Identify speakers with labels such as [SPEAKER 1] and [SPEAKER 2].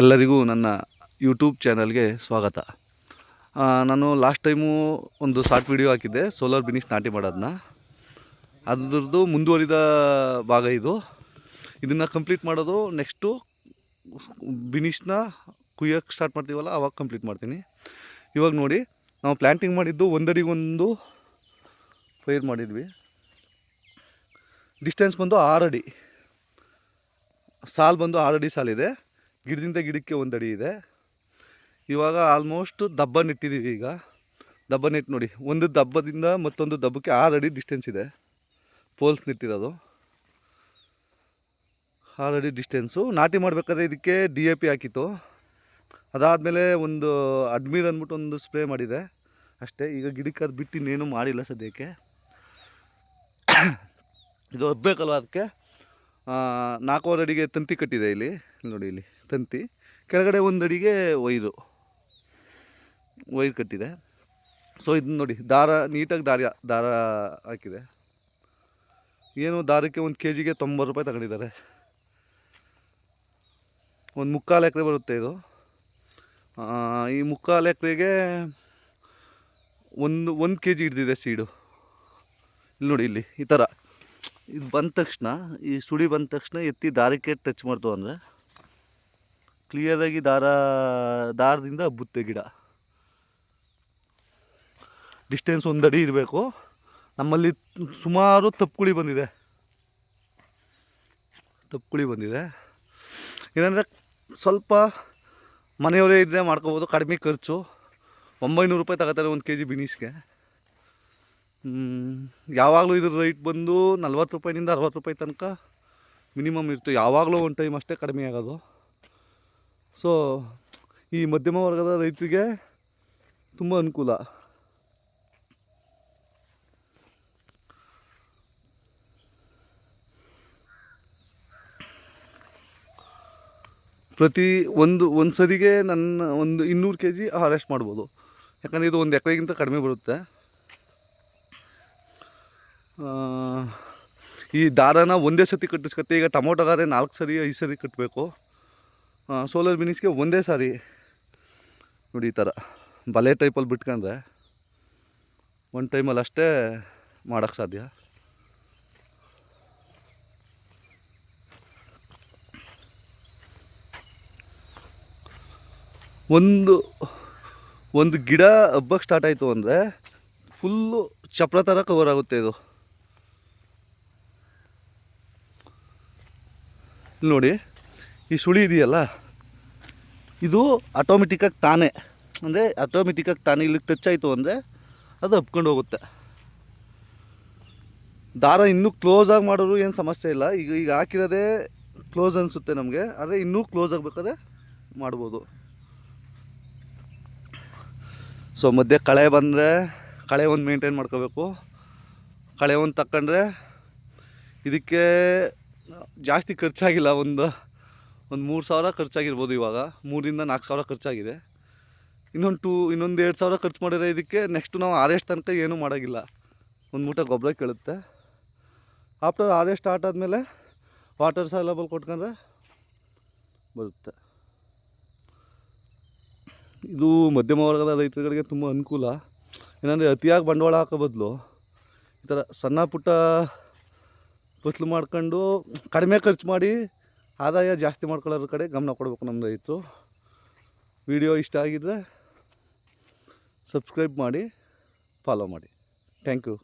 [SPEAKER 1] ಎಲ್ಲರಿಗೂ ನನ್ನ ಯೂಟ್ಯೂಬ್ ಚಾನಲ್ಗೆ ಸ್ವಾಗತ. ನಾನು ಲಾಸ್ಟ್ ಟೈಮು ಒಂದು ಶಾರ್ಟ್ ವಿಡಿಯೋ ಹಾಕಿದ್ದೆ ಸೋಲಾರ್ ಬಿನಿಸ್ ನಾಟಿ ಮಾಡೋದನ್ನ ಅದರದ್ದು ಮುಂದುವರಿದ ಭಾಗ ಇದು. ಇದನ್ನು ಕಂಪ್ಲೀಟ್ ಮಾಡೋದು ನೆಕ್ಸ್ಟು ಬಿನಿಷ್ನ ಕುಯ್ಯೋಕ್ಕೆ ಸ್ಟಾರ್ಟ್ ಮಾಡ್ತೀವಲ್ಲ, ಅವಾಗ ಕಂಪ್ಲೀಟ್ ಮಾಡ್ತೀನಿ. ಇವಾಗ ನೋಡಿ, ನಾವು ಪ್ಲ್ಯಾಂಟಿಂಗ್ ಮಾಡಿದ್ದು ಒಂದಡಿಗೊಂದು ಫೈರ್ ಮಾಡಿದ್ವಿ. ಡಿಸ್ಟೆನ್ಸ್ ಬಂದು ಆರು ಅಡಿ ಸಾಲ್ ಬಂದು ಆರು ಅಡಿ ಸಾಲಿದೆ ಗಿಡದಿಂದ ಗಿಡಕ್ಕೆ ಒಂದು ಅಡಿ ಇದೆ. ಇವಾಗ ಆಲ್ಮೋಸ್ಟ್ ದಬ್ಬ ನೆಟ್ಟಿದ್ದೀವಿ ಈಗ. ದಬ್ಬ ನೆಟ್ಟು ನೋಡಿ, ಒಂದು ದಬ್ಬದಿಂದ ಮತ್ತೊಂದು ದಬ್ಬಕ್ಕೆ ಆರು ಅಡಿ ಡಿಸ್ಟೆನ್ಸ್ ಇದೆ. ಪೋಲ್ಸ್ ನೆಟ್ಟಿರೋದು. ಆರು ಅಡಿ ಡಿಸ್ಟೆನ್ಸು ನಾಟಿ ಮಾಡಬೇಕಾದ್ರೆ ಇದಕ್ಕೆ ಡಿ ಎ ಪಿ ಹಾಕಿತ್ತು. ಅದಾದಮೇಲೆ ಒಂದು ಅಡ್ಮಿರ್ ಅಂದ್ಬಿಟ್ಟು ಒಂದು ಸ್ಪ್ರೇ ಮಾಡಿದೆ. ಅಷ್ಟೇ, ಈಗ ಗಿಡಕ್ಕೆ ಅದು ಬಿಟ್ಟು ಇನ್ನೇನು ಮಾಡಿಲ್ಲ ಸದ್ಯಕ್ಕೆ. ಇದು ಹಬ್ಬೇಕಲ್ವ ಅದಕ್ಕೆ ನಾಲ್ಕೂವರೆ ಅಡಿಗೆ ತಂತಿ ಕಟ್ಟಿದೆ ಇಲ್ಲಿ ನೋಡಿ ಇಲ್ಲಿ. ತಂತಿ, ಕೆಳಗಡೆ ಒಂದು ಅಡಿಗೆ ವೈರು ವೈರ್ ಕಟ್ಟಿದೆ. ಸೊ ಇದನ್ನ ನೋಡಿ, ದಾರ, ನೀಟಾಗಿ ದಾರ ದಾರ ಹಾಕಿದೆ. ಏನು, ದಾರಕ್ಕೆ ಒಂದು ಕೆ ಜಿಗೆ ತೊಂಬತ್ತು ರೂಪಾಯಿ ತಗೊಂಡಿದ್ದಾರೆ. ಒಂದು ಮುಕ್ಕಾಲು ಎಕರೆ ಬರುತ್ತೆ ಇದು. ಈ ಮುಕ್ಕಾಲು ಎಕರೆಗೆ ಒಂದು ಒಂದು ಕೆ ಜಿ ಹಿಡ್ದಿದೆ ಸೀಡು. ಇಲ್ಲಿ ನೋಡಿ, ಇಲ್ಲಿ, ಈ ಥರ ಇದು ಬಂದ ತಕ್ಷಣ, ಈ ಸುಳಿ ಬಂದ ತಕ್ಷಣ ಎತ್ತಿ ದಾರಕ್ಕೆ ಟಚ್ ಮಾಡ್ತು ಅಂದರೆ ಕ್ಲಿಯರಾಗಿ ದಾರ, ದಾರದಿಂದ ಹಬ್ಬುತ್ತೆ ಗಿಡ. ಡಿಸ್ಟೆನ್ಸ್ ಒಂದು ಅಡಿ ಇರಬೇಕು. ನಮ್ಮಲ್ಲಿ ಸುಮಾರು ತಪ್ಪುಳಿ ಬಂದಿದೆ. ತಪ್ಪುಳಿ ಬಂದಿದೆ. ಏನಂದರೆ ಸ್ವಲ್ಪ ಮನೆಯವರೇ ಇದ್ದರೆ ಮಾಡ್ಕೋಬೋದು, ಕಡಿಮೆ ಖರ್ಚು. ಒಂಬೈನೂರು ರೂಪಾಯಿ ತಗೋತಾರೆ ಒಂದು ಕೆ ಜಿ ಬಿನೀಸ್ಗೆ ಯಾವಾಗಲೂ ಇದ್ರ ರೈಟ್ ಬಂದು ನಲ್ವತ್ತು ರೂಪಾಯಿನಿಂದ ಅರವತ್ತು ರೂಪಾಯಿ ತನಕ ಮಿನಿಮಮ್ ಇರುತ್ತೆ ಯಾವಾಗಲೂ ಒಂದು ಟೈಮ್ ಅಷ್ಟೇ ಕಡಿಮೆ ಆಗೋದು. ಸೊ ಈ ಮಧ್ಯಮ ವರ್ಗದ ರೈತರಿಗೆ ತುಂಬ ಅನುಕೂಲ. ಪ್ರತಿ ಒಂದು ಒಂದು ಸರಿಗೆ ನನ್ನ ಒಂದು ಇನ್ನೂರು ಕೆ ಜಿ ಹಾರೆಸ್ಟ್ ಮಾಡ್ಬೋದು. ಯಾಕಂದರೆ ಇದು ಒಂದು ಎಕರೆಗಿಂತ ಕಡಿಮೆ ಬರುತ್ತೆ. ಈ ದಾರನ ಒಂದೇ ಸತಿ ಕಟ್ಟಿಸ್ಕತ್ತೆ ಈಗ ಟೊಮೊಟೊಗಾರೆ ನಾಲ್ಕು ಸರಿ, ಐದು ಸರಿ ಕಟ್ಟಬೇಕು ಸೋಲಾರ್ ಬಿನಿಸ್ಗೆ ಒಂದೇ ಸಾರಿ ನೋಡಿ ಈ ಥರ ಬಲೆ ಟೈಪಲ್ಲಿ ಬಿಟ್ಕೊಂಡ್ರೆ ಒಂದು ಟೈಮಲ್ಲಿ ಅಷ್ಟೇ ಮಾಡೋಕ್ಕೆ ಸಾಧ್ಯ. ಒಂದು ಒಂದು ಗಿಡ ಹಬ್ಬಕ್ಕೆ ಸ್ಟಾರ್ಟ್ ಆಯಿತು ಅಂದರೆ ಫುಲ್ಲು ಚಪ್ರ ಥರ ಕವರ್ ಆಗುತ್ತೆ ಇದು. ನೋಡಿ, ಈ ಸುಳಿ ಇದೆಯಲ್ಲ? ಇದು ಆಟೋಮೆಟಿಕ್ಕಾಗಿ ತಾನೇ. ಅಂದರೆ ಆಟೋಮೆಟಿಕ್ಕಾಗಿ ತಾನೇ ಇಲ್ಲಿಗೆ ಟಚ್ ಆಯಿತು ಅಂದರೆ ಅದು ಹಬ್ಕೊಂಡು ಹೋಗುತ್ತೆ. ದಾರ ಇನ್ನೂ ಕ್ಲೋಸಾಗಿ ಮಾಡೋರು ಏನು ಸಮಸ್ಯೆ ಇಲ್ಲ. ಈಗ ಈಗ ಹಾಕಿರೋದೇ ಕ್ಲೋಸ್ ಅನಿಸುತ್ತೆ ನಮಗೆ. ಆದರೆ ಇನ್ನೂ ಕ್ಲೋಸ್ ಆಗಬೇಕಾದ್ರೆ ಮಾಡ್ಬೋದು. ಸೊ ಮಧ್ಯೆ ಕಳೆ ಬಂದರೆ ಕಳೆ ಒಂದು ಮೇಂಟೈನ್ ಮಾಡ್ಕೋಬೇಕು. ಕಳೆ ಒಂದು ತಕ್ಕಂಡ್ರೆ ಇದಕ್ಕೆ ಜಾಸ್ತಿ ಖರ್ಚಾಗಿಲ್ಲ ಒಂದು ಒಂದು ಮೂರು ಸಾವಿರ ಖರ್ಚಾಗಿರ್ಬೋದು ಇವಾಗ. ಮೂರಿಂದ ನಾಲ್ಕು ಸಾವಿರ ಖರ್ಚಾಗಿದೆ. ಇನ್ನೊಂದು ಟೂ, ಇನ್ನೊಂದು ಎರಡು ಸಾವಿರ ಖರ್ಚು ಮಾಡಿರೋ ಇದಕ್ಕೆ ನೆಕ್ಸ್ಟು ನಾವು ಆರೆಸ್ಟ್ ತನಕ ಏನೂ ಮಾಡೋಂಗಿಲ್ಲ. ಒಂದು ಮೂಟ ಗೊಬ್ಬರ ಕೇಳುತ್ತೆ. ಆಫ್ಟರ್ ಆರೆಸ್ಟ್ ಸ್ಟಾರ್ಟ್ ಆದಮೇಲೆ ವಾಟರ್ ಸೈಲಬಲ್ ಕೊಟ್ಕೊಂಡ್ರೆ ಬರುತ್ತೆ. ಇದು ಮಧ್ಯಮ ವರ್ಗದ ರೈತರುಗಳಿಗೆ ತುಂಬ ಅನುಕೂಲ. ಏನಂದರೆ ಅತಿಯಾಗಿ ಬಂಡವಾಳ ಹಾಕೋ ಬದಲು ಈ ಥರ ಸಣ್ಣ ಪುಟ್ಟ ಫಸಲು ಮಾಡ್ಕೊಂಡು ಕಡಿಮೆ ಖರ್ಚು ಮಾಡಿ ಆದಾಯ ಜಾಸ್ತಿ ಮಾಡ್ಕೊಳ್ಳೋದ್ರ ಕಡೆ ಗಮನ ಕೊಡಬೇಕು ನಮ್ಮ ರೈತರು. ವಿಡಿಯೋ ಇಷ್ಟ ಆಗಿದ್ದರೆ ಸಬ್ಸ್ಕ್ರೈಬ್ ಮಾಡಿ ಫಾಲೋ ಮಾಡಿ. Thank you